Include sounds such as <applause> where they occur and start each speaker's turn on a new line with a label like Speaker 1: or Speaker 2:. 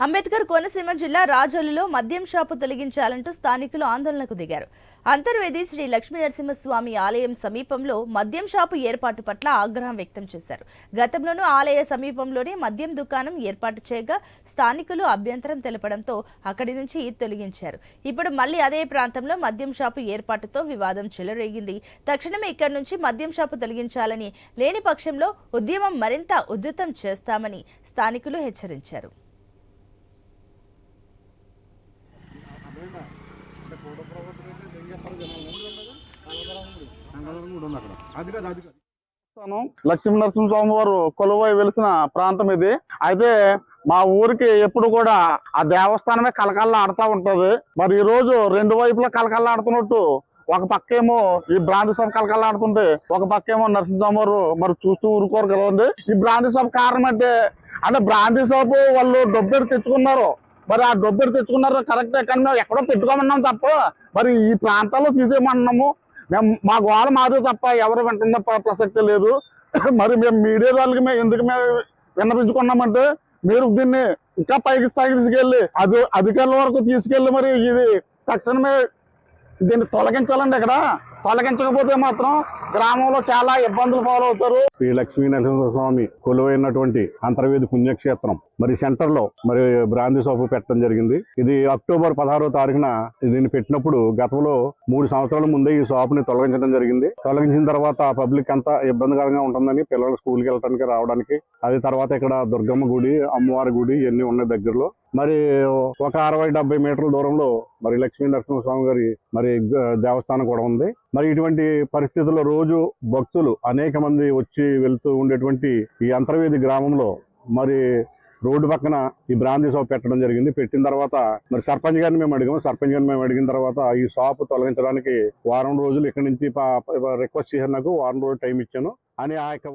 Speaker 1: అంబేద్కర్ కోనసీమ జిల్లా రాజోలులో మద్యం షాపు తొలగించాలంటూ స్థానికులు ఆందోళనకు దిగారు. అంతర్వేది శ్రీ లక్ష్మీ నరసింహస్వామి ఆలయం సమీపంలో మద్యం షాపు ఏర్పాటు పట్ల ఆగ్రహం వ్యక్తం చేశారు. గతంలోనూ ఆలయ సమీపంలోనే మద్యం దుకాణం ఏర్పాటు చేయగా స్థానికులు అభ్యంతరం తెలపడంతో అక్కడి నుంచి తొలగించారు. ఇప్పుడు మళ్ళీ అదే ప్రాంతంలో మద్యం షాపు ఏర్పాటుతో వివాదం చెలరేగింది. తక్షణమే ఇక్కడి నుంచి మద్యం షాపు తొలగించాలని లేని పక్షంలో ఉద్యమం మరింత ఉధృతం చేస్తామని స్థానికులు హెచ్చరించారు
Speaker 2: అది కాదు అది కాదు
Speaker 3: దేవస్థానం లక్ష్మీ నరసింహస్వామి వారు కొలువై వెలిసిన ప్రాంతం ఇది. అయితే మా ఊరికి ఎప్పుడు కూడా ఆ దేవస్థానమే కలకల్లా ఆడుతూ ఉంటది. మరి ఈ రోజు రెండు వైపులా కలకల్లా ఆడుతున్నట్టు ఒక పక్కేమో ఈ బ్రాంతి సభ కలకల్లా ఆడుతుంటే ఒక పక్కేమో నరసింహస్వామి వారు మరి చూస్తూ ఊరుకోరు కదండి ఈ బ్రాంతి సభ కారణం అంటే అంటే బ్రాంతి సభ వాళ్ళు డబ్బెడు తెచ్చుకున్నారు. మరి ఆ డబ్బెడు తెచ్చుకున్నారు కరెక్టే కానీ మేము ఎక్కడో పెట్టుకోమన్నాం తప్ప మరి ఈ ప్రాంతాల్లో తీసేయమన్నాము. మేము మా గోడ మాదే తప్ప ఎవరు వింటున్న ప్రసక్తి లేదు. <coughs> మరి మేము మీడియా వాళ్ళకి మేము ఎందుకు మేము విన్నపించుకున్నామంటే మీరు దీన్ని ఇంకా పైకి స్థాయికి తీసుకెళ్ళి అది అధికారుల వరకు తీసుకెళ్ళి మరి ఇది తక్షణమే దీన్ని తొలగించాలండి ఇక్కడ. తొలగించకపోతే మాత్రం గ్రామంలో చాలా ఇబ్బందులు పాలవుతారు.
Speaker 2: శ్రీ లక్ష్మీ నరసింహ స్వామి కొలువైనటువంటి అంతర్వేది పుణ్యక్షేత్రం. మరి సెంటర్లో మరి బ్రాంతి షాపు పెట్టడం జరిగింది. ఇది అక్టోబర్ పదహారో తారీఖున దీన్ని పెట్టినప్పుడు గతంలో మూడు సంవత్సరాల ముందే ఈ షాప్ని తొలగించడం జరిగింది. తొలగించిన తర్వాత పబ్లిక్ అంతా ఇబ్బందికరంగా ఉంటుందని పిల్లలు స్కూల్కి వెళ్ళడానికి రావడానికి అది తర్వాత ఇక్కడ దుర్గమ్మ గుడి అమ్మవారి గుడి ఇవన్నీ ఉన్నాయి దగ్గరలో. మరి ఒక అరవై డెబ్బై మీటర్ల దూరంలో మరి లక్ష్మీ నరసింహస్వామి గారి మరి దేవస్థానం కూడా ఉంది. మరి ఇటువంటి పరిస్థితుల్లో రోజు భక్తులు అనేక మంది వచ్చి వెళ్తూ ఉండేటువంటి ఈ అంతర్వేది గ్రామంలో మరి రోడ్డు పక్కన ఈ బ్రాందీ షాప్ పెట్టడం జరిగింది. పెట్టిన తర్వాత మరి సర్పంచ్ గారిని మేము అడిగాము. సర్పంచ్ గారిని మేము అడిగిన తర్వాత ఈ షాప్ తొలగించడానికి వారం రోజులు ఇక్కడి నుంచి రిక్వెస్ట్ చేశారు నాకు. వారం రోజులు టైం ఇచ్చాను. అని ఆ యొక్క